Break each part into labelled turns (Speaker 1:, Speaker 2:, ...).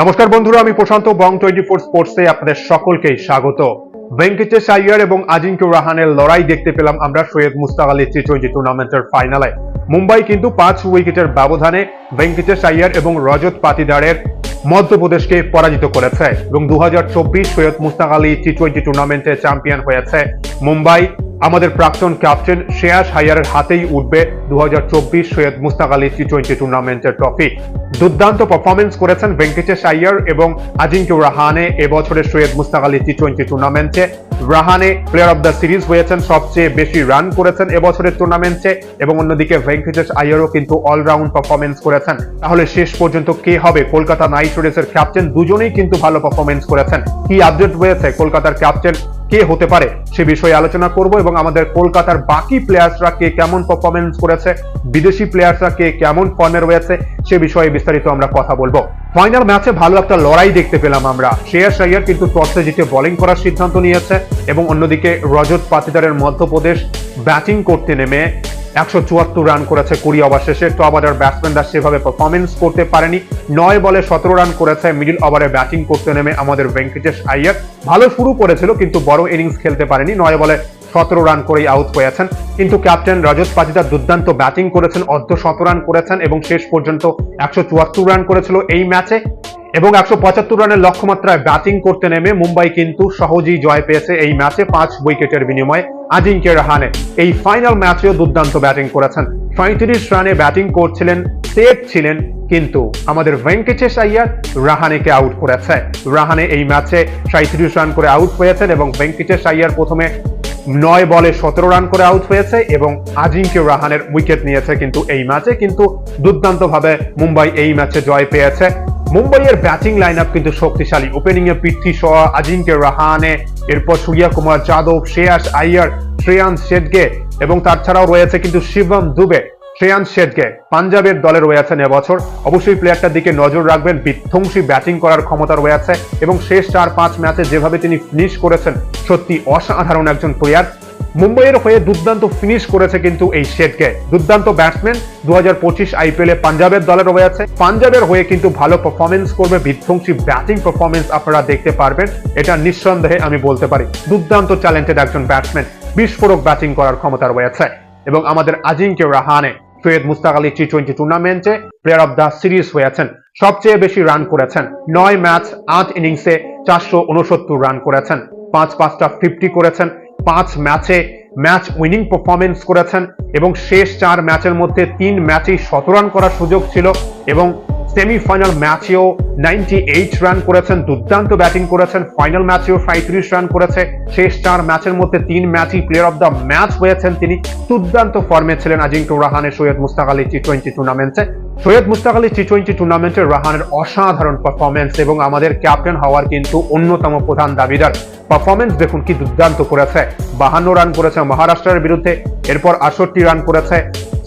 Speaker 1: নমস্কার বন্ধুরা, আমি প্রশান্ত বং টোয়েন্টি ফোর স্পোর্টসে আপনাদের সকলকেই স্বাগত। ভেঙ্কটেশ আইয়ার এবং আজিঙ্ক্য রাহানের লড়াই দেখতে পেলাম আমরা সৈয়দ মুস্তাক আলী টি টোয়েন্টি টুর্নামেন্টের ফাইনালে। মুম্বাই কিন্তু পাঁচ উইকেটের ব্যবধানে ভেঙ্কটেশ আইয়ার এবং রজত পাতিদারের মধ্যপ্রদেশকে পরাজিত করেছে এবং দু হাজার চব্বিশ সৈয়দ মুস্তাক আলী টি টোয়েন্টি টুর্নামেন্টে চ্যাম্পিয়ন হয়েছে মুম্বাই। আমাদের প্রাক্তন ক্যাপ্টেন শ্রেয়াস হাইয়ারের হাতেই উঠবে দু সৈয়দ মুস্তাক আলী টি টোয়েন্টি টুর্নামেন্টের ট্রফি দুর্দান্ত পারফরমেন্স করেছেন ভেঙ্কটেশ আইয়ার এবং আজিঙ্ক্য রাহানে। এবছরের সৈয়দ মুস্তাক আলী টি টোয়েন্টি টুর্নামেন্টে Rahane player of the series হয়েছেন, সবচেয়ে বেশি রান করেছেন এবছরের টুর্নামেন্টে এবং অন্যদিকে ভেঙ্কটেশ আইয়ারও কিন্তু অলরাউন্ড পারফরমেন্স করেছেন। তাহলে শেষ পর্যন্ত কে হবে? কলকাতা নাইট রাইডার্সের ক্যাপ্টেন দুজনেই কিন্তু ভালো পারফরমেন্স করেছেন। কি আপডেট হয়েছে? কলকাতার ক্যাপ্টেন কে হতে পারে সে বিষয়ে আলোচনা করব এবং আমাদের কলকাতার বাকি প্লেয়ার্সরা কে কেমন পারফরমেন্স করেছে, বিদেশি প্লেয়ার্সরা কে কেমন ফর্মে রয়েছে, সে বিষয়ে বিস্তারিত আমরা কথা বলব। ফাইনাল ম্যাচে ভালো একটা লড়াই দেখতে পেলাম আমরা। শ্রেয়াস আইয়ার কিন্তু টসে জিতে বোলিং করার সিদ্ধান্ত নিয়েছে এবং অন্যদিকে রজত পাতিদারের মধ্যপ্রদেশ ব্যাটিং করতে নেমে একশো চুয়াত্তর রান করেছে কুড়ি ওভার শেষে। টপ অর্ডার ব্যাটসম্যানরা সেভাবে পারফরমেন্স করতে পারেনি, নয় বলে সতেরো রান করেছে মিডল ওভারে ব্যাটিং করতে নেমে আমাদের ভেঙ্কটেশ আইয়ার। ভালো শুরু করেছিল, কিন্তু বড় ইনিংস খেলতে পারেনি, নয় বলে সতেরো রান করেই আউট হয়েছেন। কিন্তু ক্যাপ্টেন রজত পাতিদার দুর্দান্ত ব্যাটিং করেছেন, অর্ধ শত রান করেছেন এবং শেষ পর্যন্ত একশো চুয়াত্তর রান করেছিল। এই ম্যাচে এবং একশো পঁচাত্তর রানের লক্ষ্যমাত্রায় ব্যাটিং করতে নেমে মুম্বাই কিন্তু সহজেই জয় পেয়েছে এই ম্যাচে পাঁচ উইকেটের বিনিময়ে আজিঙ্ক্য রাহানে এই ফাইনাল ম্যাচেও দুর্দান্ত ব্যাটিং করেছেন। সাঁত্রিশ রানে ব্যাটিং করছিলেন সেফ ছিলেন, কিন্তু আমাদের ভেঙ্কটেশ আইয়ার রাহানেকে আউট করেছে। রাহানে এই ম্যাচে সাঁত্রিশ রান করে আউট হয়েছেন এবং ভেঙ্কটেশ আইয়ার প্রথমে নয় বলে সতেরো রান করে আউট হয়েছে এবং আজিঙ্ক্য রাহানের উইকেট নিয়েছে কিন্তু এই ম্যাচে, কিন্তু দুর্দান্তভাবে মুম্বাই এই ম্যাচে জয় পেয়েছে। মুম্বাইয়ের ব্যাটিং লাইন আপ কিন্তু শক্তিশালী। ওপেনিং এ পৃথ্বী শ আজিঙ্ক্য রাহানে, এরপর সূর্যা কুমার, যাদব, শ্রেয়াস আইয়ার শ্রেয়ান শেটগে এবং তাছাড়াও রয়েছে কিন্তু শিবম দুবে। শ্রেয়ান শেটকে পাঞ্জাবের দলে রয়েছেন এবছর। অবশ্যই প্লেয়ারটার দিকে নজর রাখবেন, বিধ্বংসী ব্যাটিং করার ক্ষমতা রয়েছে এবং শেষ চার পাঁচ ম্যাচে যেভাবে তিনি ফিনিশ করেছেন, সত্যি অসাধারণ একজন প্লেয়ার মুম্বাইয়ের হয়ে দুর্দান্ত ফিনিশ করেছে কিন্তু এই শেটকে। দুর্দান্ত ব্যাটসম্যান দু হাজার পঁচিশ আইপিএল পাঞ্জাবের দলে রয়েছে পাঞ্জাবের হয়ে কিন্তু ভালো পারফরমেন্স করবে, বিধ্বংসী ব্যাটিং পারফরমেন্স আপনারা দেখতে পারবেন, এটা নিঃসন্দেহে আমি বলতে পারি। দুর্দান্ত ট্যালেন্টেড একজন ব্যাটসম্যান বিস্ফোরক ব্যাটিং করার ক্ষমতা রয়েছে। এবং আমাদের আজিঙ্ক্য রাহানে সৈয়দ মুস্তাক আলী টি টোয়েন্টি টুর্নামেন্টে প্লেয়ার অব দ্য সিরিজ হয়েছেন। সবচেয়ে বেশি রান করেছেন। নয় ম্যাচ আট ইনিংসে চারশো উনসত্তর রান করেছেন। পাঁচ পাঁচটা ফিফটি করেছেন। পাঁচ ম্যাচে ম্যাচ উইনিং পারফরমেন্স করেছেন এবং শেষ চার ম্যাচের মধ্যে তিন ম্যাচেই শতরান করার সুযোগ ছিল এবং সেমিফাইনাল ম্যাচেও নাইনটি এইট রান করেছেন, দুর্দান্ত ব্যাটিং করেছেন ফাইনাল ম্যাচেও সাঁত্রিশ রান করেছে, শেষ চার ম্যাচের মধ্যে তিন ম্যাচই প্লেয়ার অফ দ্য ম্যাচ হয়েছেন তিনি। দুর্দান্ত ফর্মে ছিলেন আজিঙ্ক্য রাহানে সৈয়দ মুস্তাক আলী টি টোয়েন্টি টুর্নামেন্টে সৈয়দ মুস্তাক আলী টি টোয়েন্টি টুর্নামেন্টে রাহানের অসাধারণ পারফরমেন্স এবং আমাদের ক্যাপ্টেন হওয়ার কিন্তু অন্যতম প্রধান দাবিদার। পারফরমেন্স দেখুন কি দুর্দান্ত করেছে। বাহান্ন রান করেছে মহারাষ্ট্রের বিরুদ্ধে, এরপর আটষট্টি রান করেছে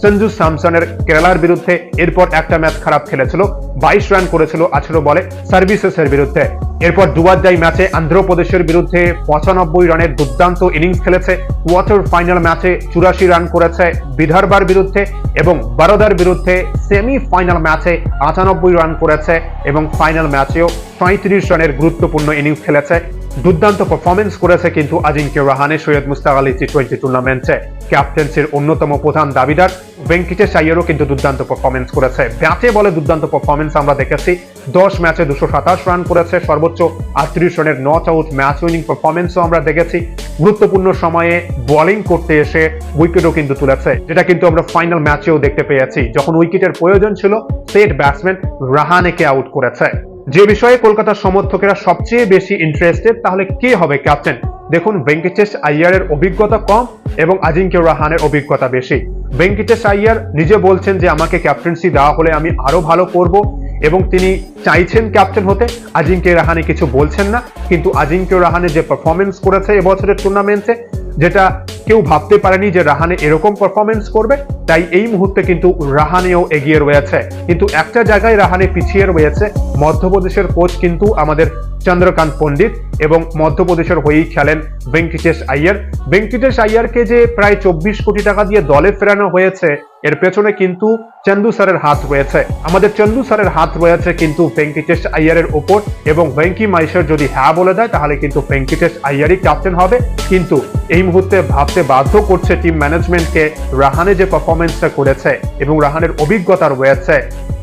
Speaker 1: সঞ্জু স্যামসনের কেরালার বিরুদ্ধে এরপর একটা ম্যাচ খারাপ খেলেছিল, বাইশ রান করেছিল আঠেরো বলে সার্ভিসেসের বিরুদ্ধে। এরপর দুবারজাই ম্যাচে অন্ধ্রপ্রদেশের বিরুদ্ধে পঁচানব্বই রানের দুর্দান্ত ইনিংস খেলেছে, কোয়ার্টার ফাইনাল ম্যাচে চুরাশি রান করেছে বিদর্ভার বিরুদ্ধে এবং বারোদার বিরুদ্ধে সেমি ফাইনাল ম্যাচে আটানব্বই রান করেছে এবং ফাইনাল ম্যাচেও সাঁত্রিশ রানের গুরুত্বপূর্ণ ইনিংস খেলেছে দুর্দান্ত পারফরমেন্স করেছে কিন্তু আজিঙ্ক্য রাহানে সৈয়দ মুস্তাক আলী টি টোয়েন্টি টুর্নামেন্টে ক্যাপ্টেন্সির অন্যতম প্রধান দাবিদার ভেঙ্কিটেশ আইয়ারও কিন্তু দুর্দান্ত পারফরমেন্স করেছে। ব্যাটে বলে দুর্দান্ত পারফরমেন্স আমরা দেখেছি। দশ ম্যাচে দুশো সাতাশ রান করেছে। সর্বোচ্চ আটত্রিশ রানের নট আউট ম্যাচ উইনিং পারফরমেন্সও আমরা দেখেছি। গুরুত্বপূর্ণ সময়ে বোলিং করতে এসে উইকেটও কিন্তু তুলেছে। যেটা কিন্তু আমরা ফাইনাল ম্যাচেও দেখতে পেয়েছি। যখন উইকেটের প্রয়োজন ছিল সেট ব্যাটসম্যান রাহানেকে আউট করেছে। যে বিষয়ে কলকাতার সমর্থকেরা সবচেয়ে বেশি ইন্টারেস্টেড তাহলে কে হবে ক্যাপ্টেন দেখুন, ভেঙ্কটেশ আইয়ারের অভিজ্ঞতা কম এবং আজিঙ্কে রাহানের অভিজ্ঞতা বেশি। ভেঙ্কটেশ আইয়ার নিজে বলছেন যে, আমাকে ক্যাপ্টেন্সি দেওয়া হলে আমি আরও ভালো করব। এবং তিনি চাইছেন ক্যাপ্টেন হতে। আজিঙ্ক্য রাহানে কিছু বলছেন না, কিন্তু আজিঙ্ক্য রাহানে যে পারফরমেন্স করেছে এবছরের টুর্নামেন্টে যেটা কেউ ভাবতে পারেনি যে রাহানে এরকম পারফরমেন্স করবে, তাই এই মুহূর্তে কিন্তু রাহানেও এগিয়ে রয়েছে। কিন্তু একটা জায়গায় রাহানে পিছিয়ে রয়েছে, মধ্যপ্রদেশের কোচ কিন্তু আমাদের চন্দ্রকান্ত পণ্ডিত এবং মধ্যপ্রদেশের হয়েই খেলেন ভেঙ্কটেশ আইয়ার। ভেঙ্কটেশ আইয়ারকে যে প্রায় চব্বিশ কোটি টাকা দিয়ে দলে ফেরানো হয়েছে এর পেছনে কিন্তু চন্দু স্যারের হাত রয়েছে। আমাদের চন্দু স্যারের হাত রয়েছে কিন্তু ভেঙ্কিটেশ আইয়ারের ওপর এবং ভেঙ্কি মাইশার যদি হ্যাঁ বলে দেয়, তাহলে কিন্তু ভেঙ্কিটেশ আইয়ারই ক্যাপ্টেন হবে। কিন্তু এই মুহূর্তে ভাবতে বাধ্য করছে টিম ম্যানেজমেন্টকে রাহানে যে পারফরমেন্সটা করেছে এবং রাহানের অভিজ্ঞতা রয়েছে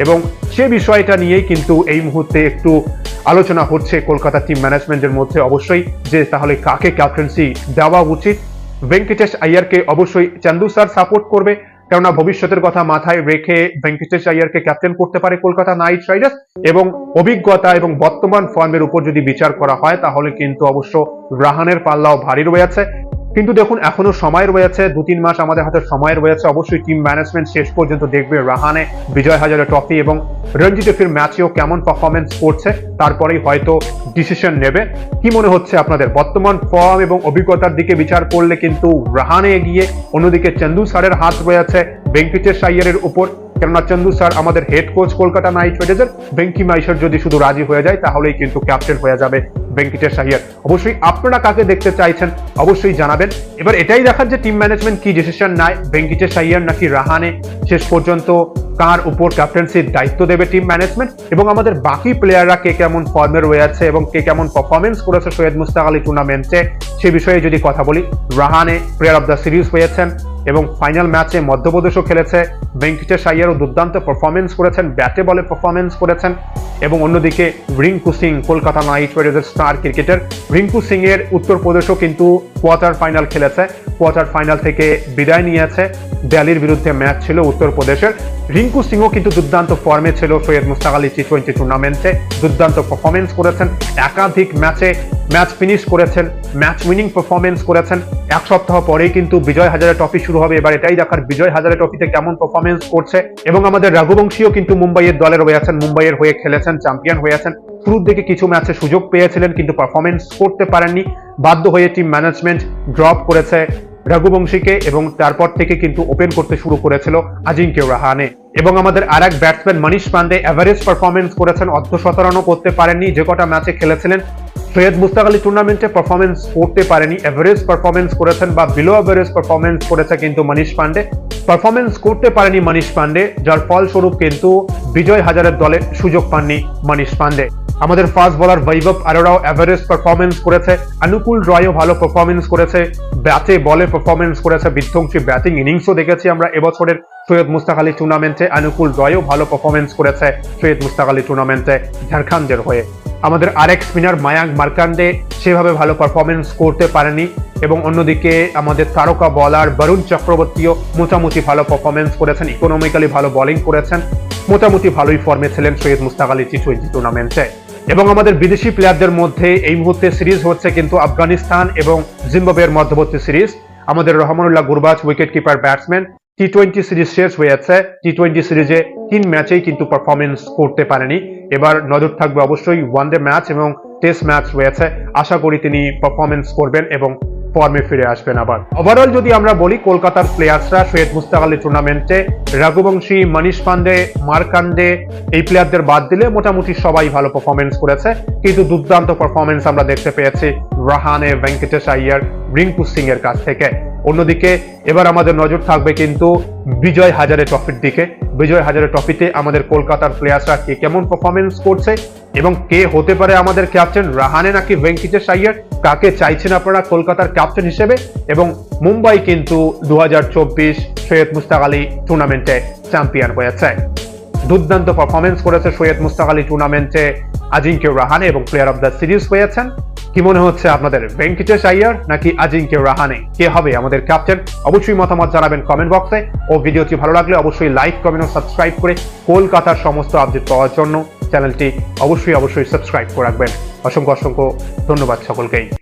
Speaker 1: এবং সে বিষয়টা নিয়েই কিন্তু এই মুহূর্তে একটু আলোচনা হচ্ছে কলকাতা টিম ম্যানেজমেন্টের মধ্যে অবশ্যই যে তাহলে কাকে ক্যাপ্টেন্সি দেওয়া উচিত। ভেঙ্কটেশ আইয়ারকে অবশ্যই চান্দু স্যার সাপোর্ট করবে। কেননা ভবিষ্যতের কথা মাথায় রেখে ভেঙ্কটেশ আয়ারকে ক্যাপ্টেন করতে পারে কলকাতা নাইট রাইডার্স এবং অভিজ্ঞতা এবং বর্তমান ফর্মের উপর যদি বিচার করা হয়, তাহলে কিন্তু অবশ্য রাহানের পাল্লাও ভারী রয়েছে কিন্তু দেখুন, এখনও সময় রয়েছে দু তিন মাস আমাদের হাতে সময় রয়েছে। অবশ্যই টিম ম্যানেজমেন্ট শেষ পর্যন্ত দেখবে রাহানে বিজয় হাজারে ট্রফি এবং রঞ্জি ট্রফির ম্যাচেও কেমন পারফরমেন্স করছে, তারপরেই হয়তো ডিসিশন নেবে। কি মনে হচ্ছে আপনাদের? বর্তমান ফর্ম এবং অভিজ্ঞতার দিকে বিচার করলে কিন্তু রাহানে এগিয়ে অন্যদিকে চন্দু স্যারের হাত রয়েছে ভেঙ্কটেশ আইয়ারের উপর। কেননা চন্দু স্যার আমাদের হেড কোচ কলকাতা নাইট রাইডার্সের ভেঙ্কি মাইশার যদি শুধু রাজি হয়ে যায়, তাহলেই কিন্তু ক্যাপ্টেন হয়ে যাবে ভেঙ্কটেশ আইয়ার অবশ্যই আপনারা কাকে দেখতে চাইছেন, অবশ্যই জানাবেন। এবার এটাই দেখার যে টিম ম্যানেজমেন্ট কি ডিসিশন নেয় ভেঙ্কটেশ আইয়ার নাকি রাহানে? শেষ পর্যন্ত কার উপর ক্যাপ্টেন্সির দায়িত্ব দেবে টিম ম্যানেজমেন্ট এবং আমাদের বাকি প্লেয়াররা কে কেমন ফর্মে রয়েছে এবং কে কেমন পারফরমেন্স করেছে সৈয়দ মুস্তাক আলী টুর্নামেন্টে সে বিষয়ে যদি কথা বলি, Rahane player of the series হয়েছেন। এবং ফাইনাল ম্যাচে মধ্যপ্রদেশও খেলেছে। ভেঙ্কটেশ আইয়ারও দুর্দান্ত পারফরমেন্স করেছেন, ব্যাটে বলে পারফরমেন্স করেছেন এবং অন্যদিকে রিঙ্কু সিং, কলকাতা নাইট রাইডার্সের স্টার ক্রিকেটার। রিঙ্কু সিং এর উত্তরপ্রদেশও কিন্তু কোয়ার্টার ফাইনাল খেলেছে। কোয়ার্টার ফাইনাল থেকে বিদায় নিয়েছে। দিল্লির বিরুদ্ধে ম্যাচ ছিল উত্তরপ্রদেশের। রিঙ্কু সিংও কিন্তু দুর্দান্ত ফর্মে ছিল সৈয়দ মুস্তাক আলী টি টোয়েন্টি টুর্নামেন্টে দুর্দান্ত পারফরমেন্স করেছেন। একাধিক ম্যাচে ম্যাচ ফিনিশ করেছেন, ম্যাচ উইনিং পারফরমেন্স করেছেন। এক সপ্তাহ পরেই কিন্তু বিজয় হাজারে ট্রফি শুরু হবে। এবার এটাই দেখার বিজয় হাজারে ট্রফিতে কেমন পারফরমেন্স করছে। এবং আমাদের রঘুবংশীও কিন্তু মুম্বাইয়ের দলের হয়েছেন মুম্বাইয়ের হয়ে খেলেছেন চ্যাম্পিয়ন হয়েছেন শুরুর দিকে কিছু ম্যাচে সুযোগ পেয়েছিলেন, কিন্তু পারফরমেন্স করতে পারেননি। বাধ্য হয়ে টিম ম্যানেজমেন্ট ড্রপ করেছে রঘুবংশীকে এবং তারপর থেকে কিন্তু ওপেন করতে শুরু করেছিল আজিঙ্ক্য রাহানে। এবং আমাদের আর এক batsman Manish Pandey average performance করেছেন অর্ধ করতে পারেননি। যে কটা ম্যাচে খেলেছিলেন সৈয়দ মুস্তাক আলী টুর্নামেন্টে পারফরমেন্স করতে পারেনি। এভারেজ পারফরমেন্স করেছেন বা বিলো এভারেজ পারফরমেন্স করেছে কিন্তু মনীষ পান্ডে পারফরমেন্স করতে পারেনি মনীষ পান্ডে যার ফলস্বরূপ কিন্তু বিজয় হাজারের দলে সুযোগ পাননি মনীষ পান্ডে আমাদের ফাস্ট বলার বৈভব আরোরাও এভারেজ পারফরমেন্স করেছে। অনুকূল রয়ও ভালো পারফরমেন্স করেছে। ব্যাটে বলে পারফরমেন্স করেছে। বিধ্বংসী ব্যাটিং ইনিংসও দেখেছি আমরা এবছরের সৈয়দ মুস্তাক আলী টুর্নামেন্টে অনুকূল রয়ও ভালো পারফরমেন্স করেছে সৈয়দ মুস্তাক আলী টুর্নামেন্টে ঝাড়খণ্ডের হয়ে। আমাদের আরেক স্পিনার মায়াঙ্ক মার্কান্ডে সেভাবে ভালো পারফরমেন্স করতে পারেনি এবং অন্যদিকে আমাদের তারকা বলার বরুণ চক্রবর্তীও মোটামুটি ভালো পারফরমেন্স করেছেন ইকোনমিক্যালি ভালো বোলিং করেছেন, মোটামুটি ভালোই ফর্মে ছিলেন সৈয়দ মুস্তাক আলী টি টোয়েন্টি টুর্নামেন্টে এবং আমাদের বিদেশি প্লেয়ারদের মধ্যে এই মুহূর্তে সিরিজ হচ্ছে কিন্তু আফগানিস্তান এবং জিম্বাবুয়ের মধ্যবর্তী সিরিজ আমাদের Rahmanullah Gurbaz wicket keeper batsman T twenty series শেষ হয়েছে। টি টোয়েন্টি সিরিজে তিন ম্যাচেই কিন্তু পারফরমেন্স করতে পারেনি। এবার নজর থাকবে অবশ্যই ওয়ানডে ম্যাচ এবং টেস্ট ম্যাচ রয়েছে। আশা করি তিনি পারফরমেন্স করবেন এবং ফর্মে ফিরে আসবেন আবার। ওভারঅল যদি আমরা বলি, কলকাতার প্লেয়ার্সরা সৈয়দ মুস্তাক আলী টুর্নামেন্টে রঘুবংশী, মনীষ পান্ডে মার্কান্ডে এই প্লেয়ারদের বাদ দিলে মোটামুটি সবাই ভালো পারফরমেন্স করেছে। কিন্তু দুর্দান্ত পারফরমেন্স আমরা দেখতে পেয়েছি রাহানে, ভেঙ্কটেশ আইয়ার, রিঙ্কু সিং এর কাছ থেকে। অন্যদিকে এবার আমাদের নজর থাকবে কিন্তু বিজয় হাজারে ট্রফির দিকে। বিজয় হাজারে ট্রফিতে আমাদের কলকাতার প্লেয়ার্সরা কে কেমন পারফরমেন্স করছে এবং কে হতে পারে আমাদের ক্যাপ্টেন রাহানে নাকি ভেঙ্কিটেশ আইয়ার কাকে চাইছেন আপনারা কলকাতার ক্যাপ্টেন হিসেবে? এবং মুম্বাই কিন্তু দু হাজার চব্বিশ সৈয়দ মুস্তাক আলী টুর্নামেন্টে চ্যাম্পিয়ন হয়েছে। দুর্দান্ত পারফরমেন্স করেছে সৈয়দ মুস্তাক আলী টুর্নামেন্টে আজিঙ্ক্য রাহানে এবং প্লেয়ার অফ দ্য সিরিজ হয়েছেন। কি মনে হচ্ছে আপনাদের? ভেঙ্কটেশ আইয়ার নাকি আজিঙ্কে রাহানে? কে হবে আমাদের ক্যাপ্টেন? অবশ্যই মতামত জানাবেন কমেন্ট বক্সে ও ভিডিওটি ভালো লাগলে অবশ্যই লাইক কমেন্ট ও সাবস্ক্রাইব করে কলকাতার সমস্ত আপডেট পাওয়ার জন্য চ্যানেলটি অবশ্যই অবশ্যই সাবস্ক্রাইব করে রাখবেন। অসংখ্য অসংখ্য ধন্যবাদ সকলকেই।